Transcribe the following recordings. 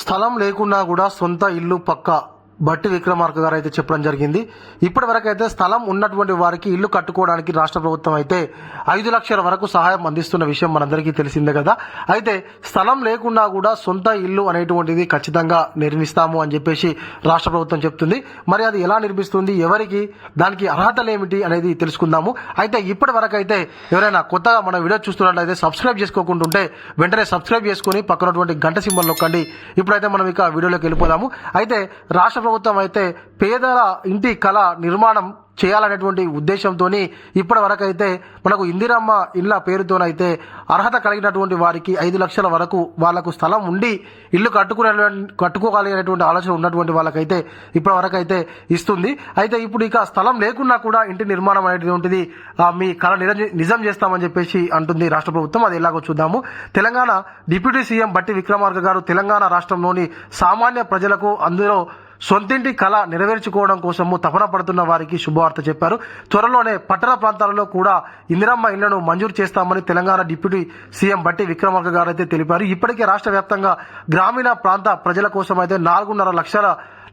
స్థలం లేకున్నా కూడా సొంత ఇల్లు పక్క. బట్టి విక్రమార్క గారు అయితే చెప్పడం జరిగింది. ఇప్పటి వరకు అయితే స్థలం ఉన్నటువంటి వారికి ఇల్లు కట్టుకోవడానికి రాష్ట్ర ప్రభుత్వం అయితే ఐదు లక్షల వరకు సహాయం అందిస్తున్న విషయం మనందరికీ తెలిసిందే కదా. అయితే స్థలం లేకున్నా కూడా సొంత ఇల్లు అనేటువంటిది ఖచ్చితంగా నిర్మిస్తాము అని చెప్పేసి రాష్ట్ర ప్రభుత్వం చెప్తుంది. మరి అది ఎలా నిర్మిస్తుంది? ఎవరికి? దానికి అర్హతలు ఏమిటి అనేది తెలుసుకుందాము. అయితే ఇప్పటి వరకు అయితే ఎవరైనా కొత్తగా మన వీడియో చూస్తున్నట్లయితే సబ్స్క్రైబ్ చేసుకోకుండా ఉంటే వెంటనే సబ్స్క్రైబ్ చేసుకుని పక్కనటువంటి గంట సింబల్ నొక్కండి. ఇప్పుడైతే మనం ఇక వీడియోలోకి వెళ్ళిపోదాము. అయితే రాష్ట్ర ప్రభుత్వం అయితే పేదల ఇంటి కళ నిర్మాణం చేయాలనేటువంటి ఉద్దేశంతో ఇప్పటి వరకు అయితే మనకు ఇందిరమ్మ ఇళ్ళ పేరుతోనైతే అర్హత కలిగినటువంటి వారికి ఐదు లక్షల వరకు వాళ్ళకు స్థలం ఉండి ఇల్లు కట్టుకునే కట్టుకోగలిగినటువంటి ఆలోచన ఉన్నటువంటి వాళ్ళకైతే ఇప్పటి వరకు అయితే ఇస్తుంది. అయితే ఇప్పుడు ఇక స్థలం లేకున్నా కూడా ఇంటి నిర్మాణం అనేటువంటిది మీ కళ నిజం- నిజం చేస్తామని చెప్పేసి అంటుంది రాష్ట్ర ప్రభుత్వం. అది ఎలాగో చూద్దాము. తెలంగాణ డిప్యూటీ సీఎం బట్టి విక్రమార్క గారు తెలంగాణ రాష్ట్రంలోని సామాన్య ప్రజలకు అందులో సొంతింటి కళ నెరవేర్చుకోవడం కోసము తపన పడుతున్న వారికి శుభవార్త చెప్పారు. త్వరలోనే పట్టణ ప్రాంతాలలో కూడా ఇందిరమ్మ ఇళ్ళను మంజూరు చేస్తామని తెలంగాణ డిప్యూటీ సీఎం బట్టి విక్రమార్క గారు అయితే తెలిపారు. ఇప్పటికే రాష్ట్ర వ్యాప్తంగా గ్రామీణ ప్రాంత ప్రజల కోసం అయితే నాలుగున్నర లక్షల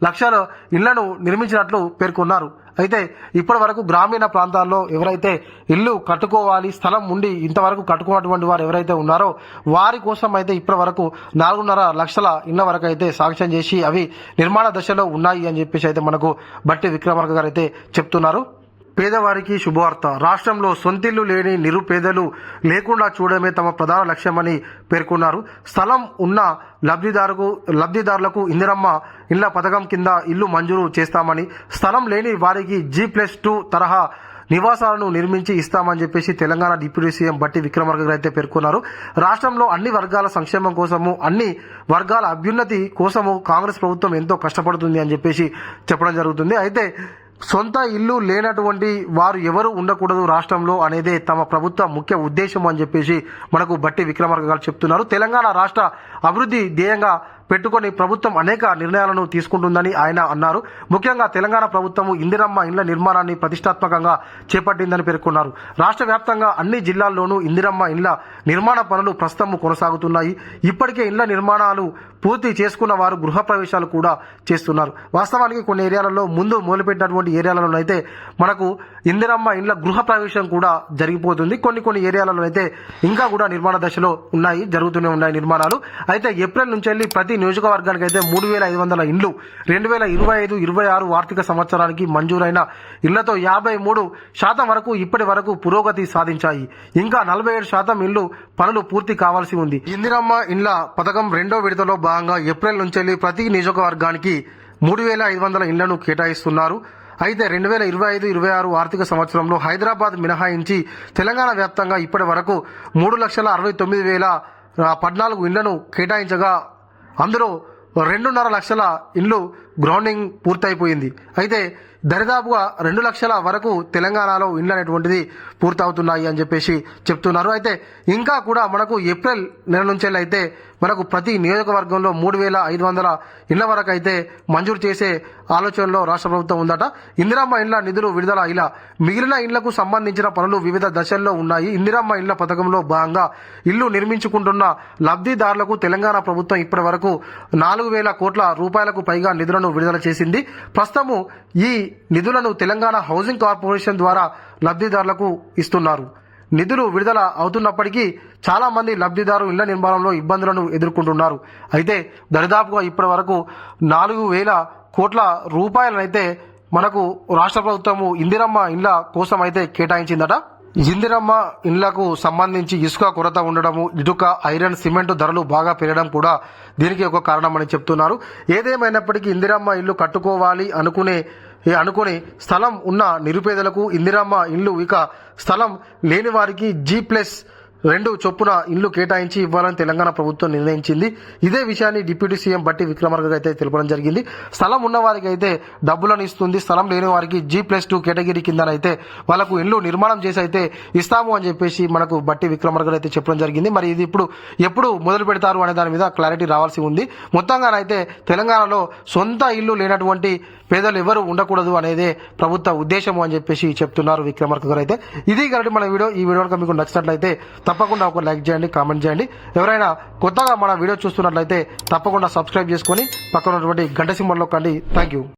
లక్షల ఇళ్ళను నిర్మించినట్లు పేర్కొన్నారు. అయితే ఇప్పటి వరకు గ్రామీణ ప్రాంతాల్లో ఎవరైతే ఇల్లు కట్టుకోవాలి స్థలం ఉండి ఇంతవరకు కట్టుకున్నటువంటి వారు ఎవరైతే ఉన్నారో వారి కోసం అయితే ఇప్పటి వరకు నాలుగున్నర లక్షల ఇళ్ళ వరకు అయితే శాంక్షన్ చేసి అవి నిర్మాణ దశలో ఉన్నాయి అని చెప్పేసి అయితే మనకు బట్టి విక్రమార్క గారు అయితే చెప్తున్నారు. పేదవారికి శుభవార్త. రాష్ట్రంలో సొంతిల్లు లేని నిరుపేదలు లేకుండా చూడడమే తమ ప్రధాన లక్ష్యమని పేర్కొన్నారు. స్థలం ఉన్న లబ్ధిదారుకు లబ్ధిదారులకు ఇందిరమ్మ ఇళ్ళ పథకం కింద ఇల్లు మంజూరు చేస్తామని స్థలం లేని వారికి జీ ప్లస్ టూ తరహా నివాసాలను నిర్మించి ఇస్తామని చెప్పేసి తెలంగాణ డిప్యూటీ సీఎం బట్టి విక్రమార్క గారు అయితే పేర్కొన్నారు. రాష్ట్రంలో అన్ని వర్గాల సంక్షేమం కోసము అన్ని వర్గాల అభ్యున్నతి కోసము కాంగ్రెస్ ప్రభుత్వం ఎంతో కష్టపడుతుంది అని చెప్పేసి చెప్పడం జరుగుతుంది. అయితే సొంత ఇల్లు లేనటువంటి వారు ఎవరు ఉండకూడదు రాష్ట్రంలో అనేదే తమ ప్రభుత్వ ముఖ్య ఉద్దేశం అని చెప్పేసి మనకు బట్టి విక్రమార్క గారు చెప్తున్నారు. తెలంగాణ రాష్ట్ర అభివృద్ధి ధ్యేయంగా పెట్టుకొని ప్రభుత్వం అనేక నిర్ణయాలను తీసుకుంటుందని ఆయన అన్నారు. ముఖ్యంగా తెలంగాణ ప్రభుత్వం ఇందిరమ్మ ఇండ్ల నిర్మాణాన్ని ప్రతిష్టాత్మకంగా చేపట్టిందని పేర్కొన్నారు. రాష్ట్ర వ్యాప్తంగా అన్ని జిల్లాల్లోనూ ఇందిరమ్మ ఇండ్ల నిర్మాణ పనులు ప్రస్తుతం కొనసాగుతున్నాయి. ఇప్పటికే ఇండ్ల నిర్మాణాలు పూర్తి చేసుకున్న వారు గృహప్రవేశాలు కూడా చేస్తున్నారు. వాస్తవానికి కొన్ని ఏరియాలలో ముందు మొదలుపెట్టినటువంటి ఏరియాలలో అయితే మనకు ఇందిరమ్మ ఇండ్ల గృహ ప్రవేశం కూడా జరిగిపోతుంది. కొన్ని కొన్ని ఏరియాలలో అయితే ఇంకా కూడా నిర్మాణ దశలో ఉన్నాయి జరుగుతూనే ఉన్నాయి నిర్మాణాలు. అయితే ఏప్రిల్ నుంచి వెళ్ళి ప్రతి నియోజకవర్గానికి అయితే మూడు వేల ఐదు వందల ఇండ్లు రెండు వేల ఇరవై ఐదు ఇరవై ఆరు ఆర్థిక సంవత్సరానికి మంజూరైన ఇళ్ళతో యాభై మూడు శాతం వరకు ఇప్పటి వరకు పురోగతి సాధించాయి. ఇంకా నలభై ఏడు శాతం ఇళ్ళు పనులు పూర్తి కావాల్సి ఉంది. ఇందిరమ్మ ఇండ్ల పథకం రెండో విడతలో భాగంగా ఏప్రిల్ నుంచి వెళ్ళి ప్రతి నియోజకవర్గానికి మూడు వేల ఐదు వందల ఇళ్ళను కేటాయిస్తున్నారు. అయితే రెండు వేల ఇరవై ఐదు ఇరవై ఆరు ఆర్థిక సంవత్సరంలో హైదరాబాద్ మినహాయించి తెలంగాణ వ్యాప్తంగా ఇప్పటి వరకు మూడు లక్షల అరవై తొమ్మిది వేల పద్నాలుగు ఇళ్ళను కేటాయించగా అందులో రెండున్నర లక్షల ఇండ్లు గ్రౌండింగ్ పూర్తయిపోయింది. అయితే దరిదాపుగా రెండు లక్షల వరకు తెలంగాణలో ఇండ్లు అనేటువంటిది పూర్తవుతున్నాయి అని చెప్పేసి చెప్తున్నారు. అయితే ఇంకా కూడా మనకు ఏప్రిల్ నెల నుంచి అయితే మనకు ప్రతి నియోజకవర్గంలో మూడు వేల ఐదు వందల ఇళ్ళ వరకు అయితే మంజూరు చేసే ఆలోచనలో రాష్ట్ర ప్రభుత్వం ఉందట. ఇందిరమ్మ ఇండ్ల నిధులు విడుదల ఇలా మిగిలిన ఇండ్లకు సంబంధించిన పనులు వివిధ దశల్లో ఉన్నాయి. ఇందిరమ్మ ఇండ్ల పథకంలో భాగంగా ఇల్లు నిర్మించుకుంటున్న లబ్ధిదారులకు తెలంగాణ ప్రభుత్వం ఇప్పటి వరకు నాలుగు వేల కోట్ల రూపాయలకు పైగా నిధులను విడుదల చేసింది. ప్రస్తుతము ఈ నిధులను తెలంగాణ హౌసింగ్ కార్పొరేషన్ ద్వారా లబ్ధిదారులకు ఇస్తున్నారు. నిధులు విడుదల అవుతున్నప్పటికీ చాలా మంది లబ్ధిదారు ఇళ్ళ నిర్మాణంలో ఇబ్బందులను ఎదుర్కొంటున్నారు. అయితే దరిదాపుగా ఇప్పటి వరకు నాలుగు వేల కోట్ల రూపాయలనైతే మనకు రాష్ట్ర ప్రభుత్వము ఇందిరమ్మ ఇండ్ల కోసం అయితే కేటాయించిందట. ఇందిరమ్మ ఇండ్లకు సంబంధించి ఇసుక కొరత ఉండడము ఇటుక ఐరన్ సిమెంట్ ధరలు బాగా పెరగడం కూడా దీనికి ఒక కారణమని చెప్తున్నారు. ఏదేమైనప్పటికీ ఇందిరమ్మ ఇల్లు కట్టుకోవాలి అనుకునే అనుకుని స్థలం ఉన్న నిరుపేదలకు ఇందిరమ్మ ఇల్లు ఇక స్థలం లేని వారికి జీ ప్లస్ రెండు చొప్పున ఇల్లు కేటాయించి ఇవ్వాలని తెలంగాణ ప్రభుత్వం నిర్ణయించింది. ఇదే విషయాన్ని డిప్యూటీ సీఎం బట్టి విక్రమార్క అయితే తెలపడం జరిగింది. స్థలం ఉన్న వారికి అయితే డబ్బులను ఇస్తుంది. స్థలం లేని వారికి జీ ప్లస్ టూ కేటగిరీ కిందనైతే వాళ్ళకు ఇల్లు నిర్మాణం చేసి అయితే ఇస్తాము అని చెప్పేసి మనకు బట్టి విక్రమార్క అయితే చెప్పడం జరిగింది. మరి ఇది ఇప్పుడు ఎప్పుడు మొదలు పెడతారు అనే దాని మీద క్లారిటీ రావాల్సి ఉంది. మొత్తంగానైతే తెలంగాణలో సొంత ఇల్లు లేనటువంటి పేదలు ఎవరు ఉండకూడదు అనేది ప్రభుత్వ ఉద్దేశం అని చెప్పేసి చెప్తున్నారు విక్రమార్క గారు అయితే. ఇది కాబట్టి మన వీడియో. ఈ వీడియో మీకు నచ్చినట్లయితే తప్ప తప్పకుండా ఒక లైక్ చేయండి కామెంట్ చేయండి. ఎవరైనా కొత్తగా మన వీడియో చూస్తున్నట్లయితే తప్పకుండా సబ్స్క్రైబ్ చేసుకొని పక్కన ఉన్నటువంటి గంట సింబల్ నొక్కండి థ్యాంక్ యూ